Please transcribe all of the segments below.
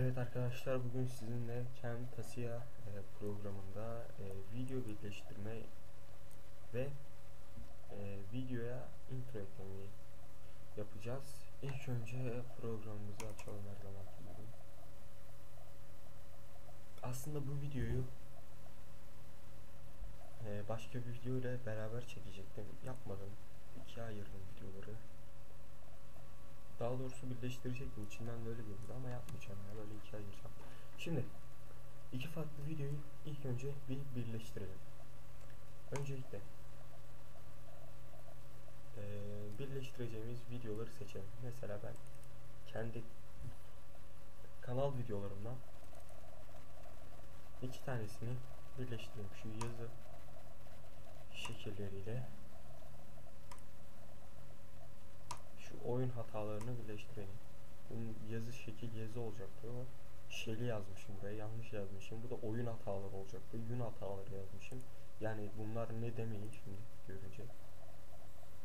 Evet arkadaşlar bugün sizinle Camtasia e, programında e, video birleştirme ve e, videoya intro eklemeyi yapacağız. İlk önce programımızı açalım her zaman. Aslında bu videoyu e, başka bir video ile beraber çekecektim. Yapmadım. İkiye ayırdım videoları. Daha doğrusu birleştirecektim. İçinden de öyle göründü ama yapmayacağım ya. Böyle ikiye ayıracağım. Şimdi iki farklı videoyu ilk önce bir birleştirelim. Öncelikle eee, birleştireceğimiz videoları seçelim. Mesela ben kendi kanal videolarımdan iki tanesini birleştireyim. Şu yazı şekilleriyle şu oyun hatalarını birleştirelim. Bunun yazı şekil yazı olacaktı o. Şeli yazmışım buraya yanlış yazmışım. Bu da oyun hataları olacaktı. Yün hataları yazmışım. Yani bunlar ne demeyin şimdi görünce.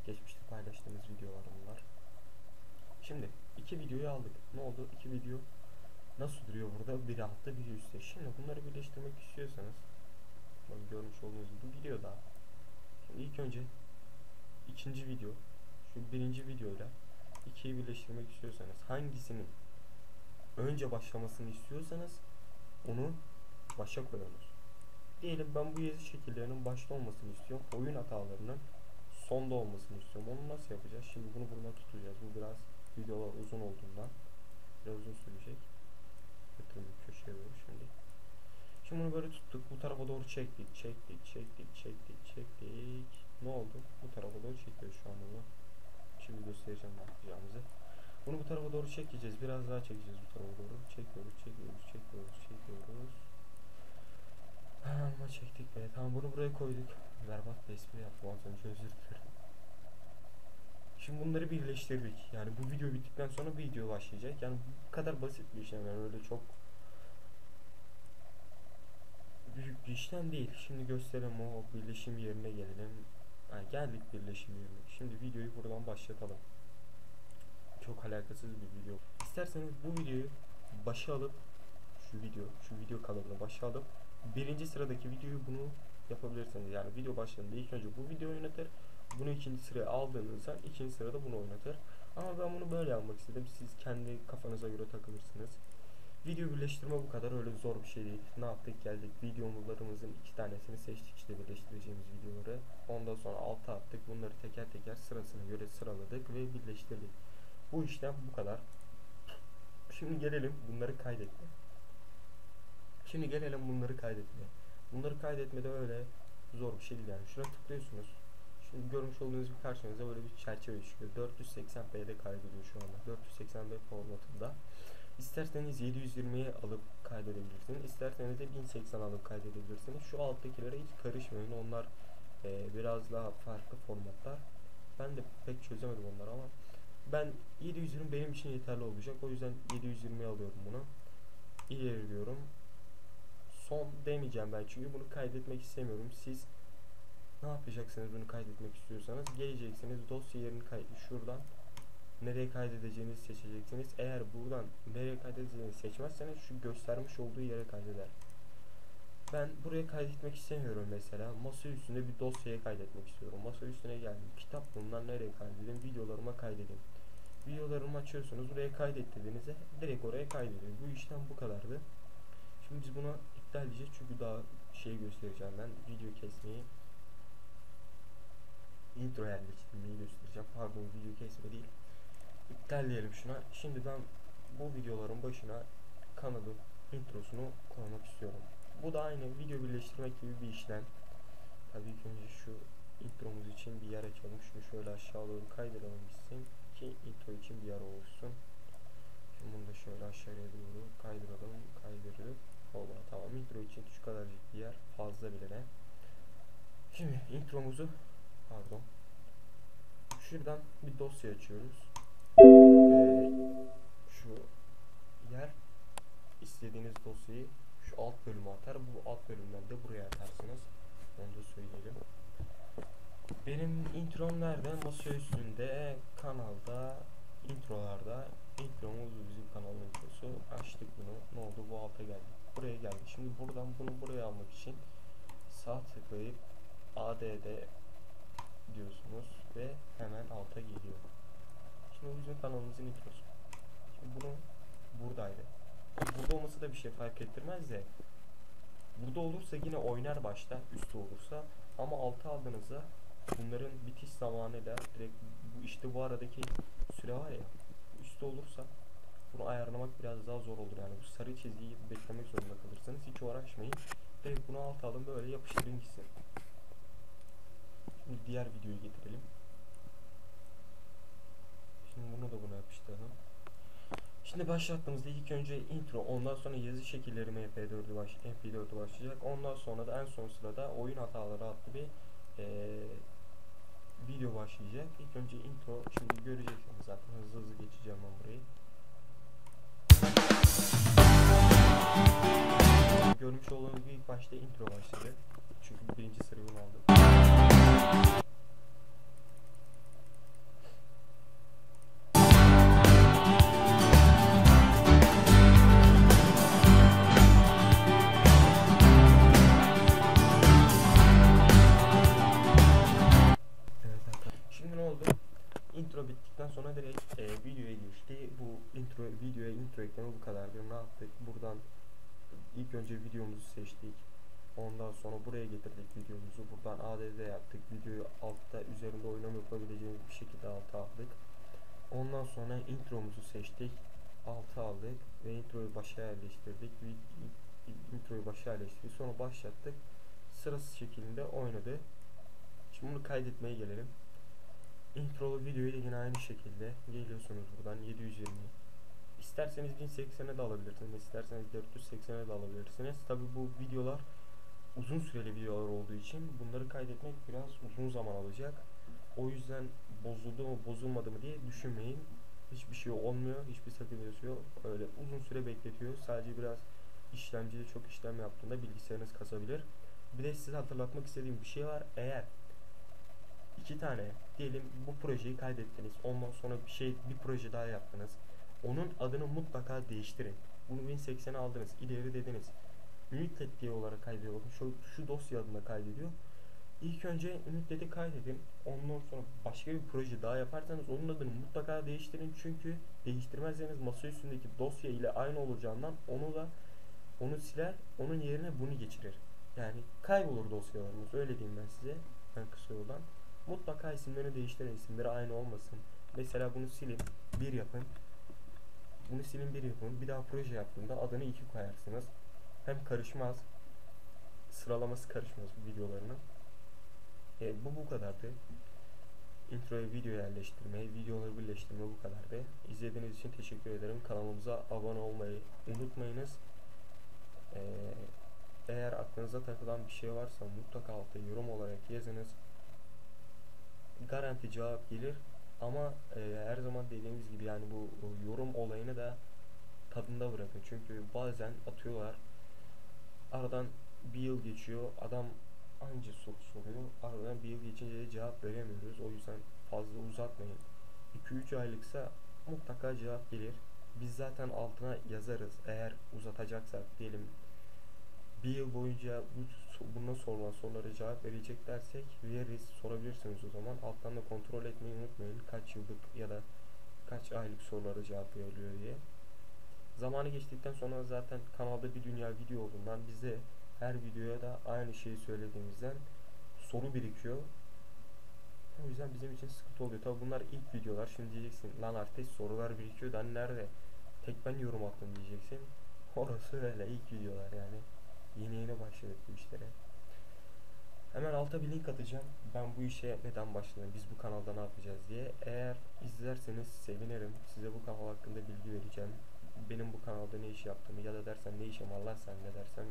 Geçmişte paylaştığımız videolar bunlar. Şimdi iki videoyu aldık. Ne oldu? İki video nasıl duruyor burada? Biri altta biri üstte. Şimdi bunları birleştirmek istiyorsanız bakın görmüş olduğunuz bu video daha. Şimdi ilk önce ikinci video şu birinci videoyla ikiyi birleştirmek istiyorsanız hangisinin önce başlamasını istiyorsanız onu başa koyuyorsunuz. Diyelim ben bu yazı şekillerinin başta olmasını istiyorum. Oyun hatalarının sonda olmasını istiyorum. Onu nasıl yapacağız? Şimdi bunu burada tutacağız. Bu biraz videolar uzun olduğundan biraz uzun sürecek. Götürün köşeye doğru şimdi. Şimdi bunu böyle tuttuk. Bu tarafa doğru çektik, çektik, çektik, çektik, çektik. Ne oldu? Bu tarafa doğru çekiyoruz şu an bunu. Şimdi göstereceğim ne. Bunu bu tarafa doğru çekeceğiz. Biraz daha çekeceğiz bu tarafa doğru. Çekiyoruz, çekiyoruz, çekiyoruz, çekiyoruz. Ama çektik be. Tamam bunu buraya koyduk. Berbat bir espri yaptım az önce özür dilerim. Şimdi bunları birleştirdik. Yani bu video bittikten sonra bir video başlayacak. Yani bu kadar basit bir işlem. Yani öyle çok büyük bir işlem değil. Şimdi gösterelim o birleşim yerine gelelim. Ha, geldik birleşim yerine. Şimdi videoyu buradan başlatalım. Çok alakasız bir video. İsterseniz bu videoyu başa alıp şu video, şu video kalıbını başa alıp birinci sıradaki videoyu bunu yapabilirsiniz. Yani video başladığında ilk önce bu video oynatır. Bunu ikinci sıraya aldığınızda ikinci sırada bunu oynatır. Ama ben bunu böyle yapmak istedim. Siz kendi kafanıza göre takılırsınız. Video birleştirme bu kadar öyle zor bir şey değil. Ne yaptık geldik videolarımızın iki tanesini seçtik işte birleştireceğimiz videoları. Ondan sonra alta attık. Bunları teker teker sırasına göre sıraladık ve birleştirdik. Bu işlem bu kadar. Şimdi gelelim bunları kaydetme. Şimdi gelelim bunları kaydetmeye. Bunları kaydetmede öyle zor bir şey değil yani. Şuna tıklıyorsunuz. Şimdi görmüş olduğunuz bir karşınıza böyle bir çerçeve çıkıyor. 480p'de kaydediyor şu anda. 480p formatında. İsterseniz 720'ye alıp kaydedebilirsiniz. İsterseniz de 1080 alıp kaydedebilirsiniz. Şu alttakilere hiç karışmayın. Onlar e, biraz daha farklı formatlar. Ben de pek çözemedim onları ama ben 720 benim için yeterli olacak. O yüzden 720'ye alıyorum bunu. İleri diyorum. Son demeyeceğim ben çünkü bunu kaydetmek istemiyorum. Siz ne yapacaksınız bunu kaydetmek istiyorsanız geleceksiniz dosya yerini kay şuradan nereye kaydedeceğinizi seçeceksiniz. Eğer buradan nereye kaydedeceğinizi seçmezseniz şu göstermiş olduğu yere kaydeder. Ben buraya kaydetmek istemiyorum mesela. Masa üstünde bir dosyaya kaydetmek istiyorum. Masa üstüne geldim. Kitap bundan nereye kaydedeyim? Videolarıma kaydedeyim. Videolarımı açıyorsunuz. Buraya kaydet dediğinizde direkt oraya kaydediyor. Bu işlem bu kadardı. Şimdi biz buna iptal edeceğiz çünkü daha şey göstereceğim ben. Video kesmeyi intro yerleştirmeyi göstereceğim. Pardon video kesme değil. İptal diyelim şuna. Şimdi ben bu videoların başına kanalın introsunu koymak istiyorum. Bu da aynı video birleştirmek gibi bir işlem. Tabii ki önce şu intromuz için bir yer açalım. Şunu şöyle aşağı doğru kaydıralım gitsin ki intro için bir yer oluşsun. Şimdi bunu da şöyle aşağıya doğru kaydıralım. Kaydırıp Oba tamam intro için şu kadarcık bir yer fazla bile ne. Şimdi intromuzu pardon şuradan bir dosya açıyoruz şu yer istediğiniz dosyayı şu alt bölüme atar bu alt bölümden de buraya atarsınız onu da söyleyelim benim introm nerede masa üstünde kanalda introlarda intromuz bizim kanalın introsu. Açtık bunu. Ne oldu? Bu alta geldi. Buraya geldi. Şimdi buradan bunu buraya almak için sağ tıklayıp ADD diyorsunuz ve hemen alta geliyor. Bizim kanalımızın introsu. Şimdi bunu buradaydı. Burada olması da bir şey fark ettirmez de burada olursa yine oynar başta üstü olursa. Ama altı aldığınızda bunların bitiş zamanıyla direkt bu işte bu aradaki süre var ya üstte olursa bunu ayarlamak biraz daha zor olur yani. Bu sarı çizgiyi beklemek zorunda kalırsınız hiç uğraşmayın. Direkt bunu alt alın böyle yapıştırın gitsin. Şimdi diğer videoyu getirelim şimdi bunu da buna yapıştıralım Şimdi başlattığımızda ilk önce intro, ondan sonra yazı şekilleri MP4'ü baş, MP4'ü başlayacak. Ondan sonra da en son sırada oyun hataları adlı bir eee, video başlayacak. İlk önce intro, şimdi göreceksiniz zaten hızlı hızlı geçeceğim ben burayı. Görmüş olduğunuz gibi ilk başta intro başladı. Çünkü birinci sırayı bunu sonra direkt e, videoya geçti. Bu intro videoya intro ekleme bu kadardı. Ne yaptık? Buradan ilk önce videomuzu seçtik. Ondan sonra buraya getirdik videomuzu. Buradan ADD yaptık. Videoyu altta üzerinde oynama yapabileceğimiz bir şekilde alta aldık. Ondan sonra intromuzu seçtik. Alta aldık ve introyu başa yerleştirdik. Introyu başa yerleştirdik. Sonra başlattık. Sırası şeklinde oynadı. Şimdi bunu kaydetmeye gelelim. Introlu videoyu da yine aynı şekilde geliyorsunuz buradan 720. İsterseniz 1080'e de alabilirsiniz, isterseniz 480'e de alabilirsiniz. Tabi bu videolar uzun süreli videolar olduğu için bunları kaydetmek biraz uzun zaman alacak. O yüzden bozuldu mu bozulmadı mı diye düşünmeyin. Hiçbir şey olmuyor, hiçbir sakıncası yok. Öyle uzun süre bekletiyor. Sadece biraz işlemcide çok işlem yaptığında bilgisayarınız kasabilir. Bir de size hatırlatmak istediğim bir şey var. Eğer iki tane diyelim bu projeyi kaydettiniz. Ondan sonra bir şey bir proje daha yaptınız. Onun adını mutlaka değiştirin. Bunu 1080'e aldınız. ileri dediniz. Muted diye olarak kaydediyor. Şu, şu dosya adında kaydediyor. İlk önce United'i kaydedin. Ondan sonra başka bir proje daha yaparsanız onun adını mutlaka değiştirin. Çünkü değiştirmezseniz masa üstündeki dosya ile aynı olacağından onu da onu siler. Onun yerine bunu geçirir. Yani kaybolur dosyalarımız. Öyle diyeyim ben size. Ben kısa yoldan. Mutlaka isimlerini değiştirin. isimleri aynı olmasın. Mesela bunu silin. Bir yapın. Bunu silin bir yapın. Bir daha proje yaptığında adını iki koyarsınız. Hem karışmaz. Sıralaması karışmaz bu videolarının. E, bu bu kadardı. Introya video yerleştirme, videoları birleştirme bu kadardı. İzlediğiniz için teşekkür ederim. Kanalımıza abone olmayı unutmayınız. Ee, eğer aklınıza takılan bir şey varsa mutlaka altta yorum olarak yazınız. Garanti cevap gelir ama e, her zaman dediğimiz gibi yani bu yorum olayını da tadında bırakın. Çünkü bazen atıyorlar. Aradan bir yıl geçiyor. Adam anca soru soruyor. Aradan bir yıl geçince de cevap veremiyoruz. O yüzden fazla uzatmayın. 2-3 aylıksa mutlaka cevap gelir. Biz zaten altına yazarız. Eğer uzatacaksak diyelim bir yıl boyunca bu buna sorulan sorulara cevap verecek dersek veririz. Sorabilirsiniz o zaman. Alttan da kontrol etmeyi unutmayın. Kaç yıllık ya da kaç aylık sorulara cevap veriliyor diye. Zamanı geçtikten sonra zaten kanalda bir dünya video olduğundan bize her videoya da aynı şeyi söylediğimizden soru birikiyor. O yüzden bizim için sıkıntı oluyor. Tabi bunlar ilk videolar. Şimdi diyeceksin lan artık sorular birikiyor hani nerede? Tek ben yorum attım diyeceksin. Orası öyle ilk videolar yani. Yeni yeni başladık bu işlere. Hemen alta bir link atacağım. Ben bu işe neden başladım, biz bu kanalda ne yapacağız diye. Eğer izlerseniz sevinirim. Size bu kanal hakkında bilgi vereceğim. Benim bu kanalda ne iş yaptığımı ya da dersen ne işim var lan sen ne dersen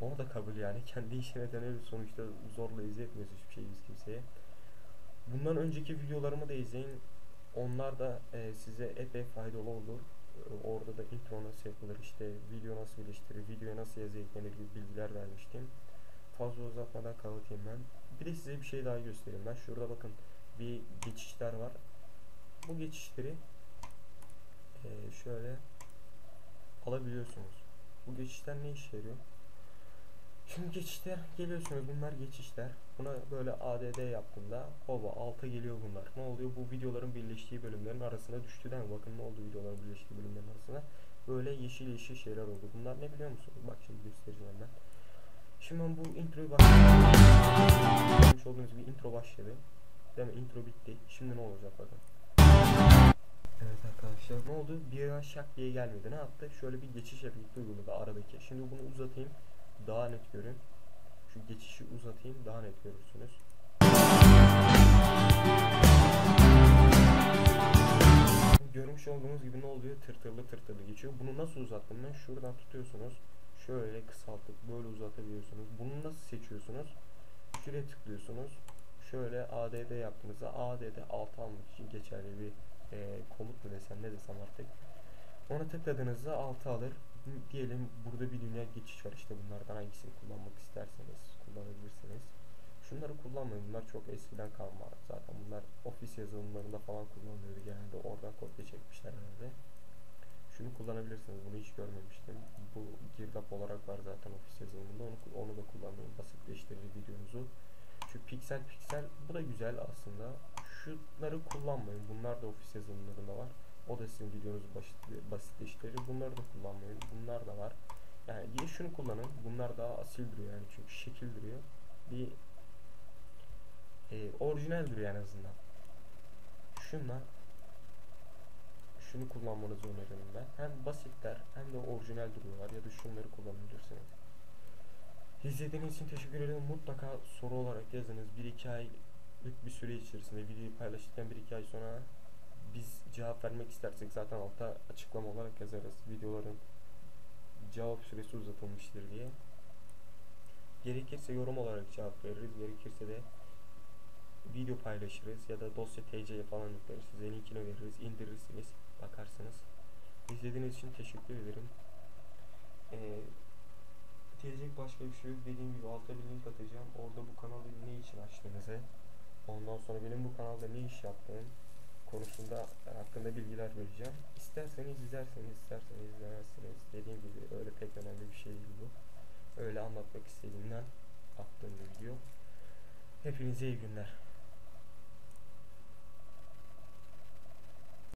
onu da kabul yani. Kendi işine döneriz sonuçta zorla izletmiyoruz hiçbir şey biz kimseye. Bundan önceki videolarımı da izleyin. Onlar da e, size epey faydalı olur. Orada da intro nasıl yapılır, işte video nasıl geliştirir, videoya nasıl yazı eklenir gibi bilgiler vermiştim. Fazla uzatmadan kapatayım ben. Bir de size bir şey daha göstereyim ben. Şurada bakın bir geçişler var. Bu geçişleri şöyle alabiliyorsunuz. Bu geçişler ne işe yarıyor? Şimdi geçişler geliyorsunuz bunlar geçişler. Buna böyle ADD yaptığında oba alta geliyor bunlar. Ne oluyor? Bu videoların birleştiği bölümlerin arasına düştü değil mi? Bakın ne oldu videoların birleştiği bölümlerin arasına. Böyle yeşil yeşil şeyler oldu. Bunlar ne biliyor musunuz? Bak şimdi göstereceğim ben. Şimdi ben bu introyu başladım. Görmüş olduğunuz gibi intro başladı. Değil mi? Intro bitti. Şimdi ne olacak bakın. Evet arkadaşlar ne oldu? Bir an şak diye gelmedi. Ne yaptı? Şöyle bir geçiş yapayım uyguladı aradaki. Şimdi bunu uzatayım. Daha net görün. Şu geçişi uzatayım. Daha net görürsünüz. Görmüş olduğunuz gibi ne oluyor? Tırtırlı tırtırlı geçiyor. Bunu nasıl uzattım ben? Şuradan tutuyorsunuz. Şöyle kısaltıp böyle uzatabiliyorsunuz. Bunu nasıl seçiyorsunuz? Şuraya tıklıyorsunuz. Şöyle ADD yaptığınızda ADD alt almak için geçerli bir e, komut mu desem ne desem artık. Ona tıkladığınızda altı alır. Diyelim burada bir dünya geçiş var işte bunlardan hangisini kullanmak isterseniz kullanabilirsiniz. Şunları kullanmayın bunlar çok eskiden kalma zaten bunlar ofis yazılımlarında falan kullanılıyordu genelde oradan kopya çekmişler herhalde. Şunu kullanabilirsiniz bunu hiç görmemiştim. Bu girdap olarak var zaten ofis yazılımında onu, onu da kullanmayın basitleştirir videonuzu. Şu piksel piksel bu da güzel aslında. Şunları kullanmayın bunlar da ofis yazılımlarında var. O da sizin videonuzu basit, basitleştirir. Bunları da kullanmayın. Bunlar da var. Yani ya şunu kullanın. Bunlar daha asil duruyor yani çünkü şekil duruyor. Bir e, orijinal duruyor en azından. Şunla şunu kullanmanızı öneririm ben. Hem basitler hem de orijinal duruyorlar ya da şunları kullanabilirsiniz. İzlediğiniz için teşekkür ederim. Mutlaka soru olarak yazınız. 1-2 aylık bir süre içerisinde videoyu paylaştıktan 1-2 ay sonra biz cevap vermek istersek zaten altta açıklama olarak yazarız. Videoların cevap süresi uzatılmıştır diye. Gerekirse yorum olarak cevap veririz. Gerekirse de video paylaşırız ya da dosya TC'ye falan yükleriz. Size linkini veririz. indirirsiniz. Bakarsınız. İzlediğiniz için teşekkür ederim. Ee, diyecek başka bir şey yok. Dediğim gibi altta bir link atacağım. Orada bu kanalı ne için açtığınızı ondan sonra benim bu kanalda ne iş yaptığım konusunda hakkında bilgiler vereceğim. İsterseniz izlerseniz, isterseniz izlemezsiniz. Dediğim gibi öyle pek önemli bir şey değil bu. Öyle anlatmak istediğimden attığım video. Hepinize iyi günler.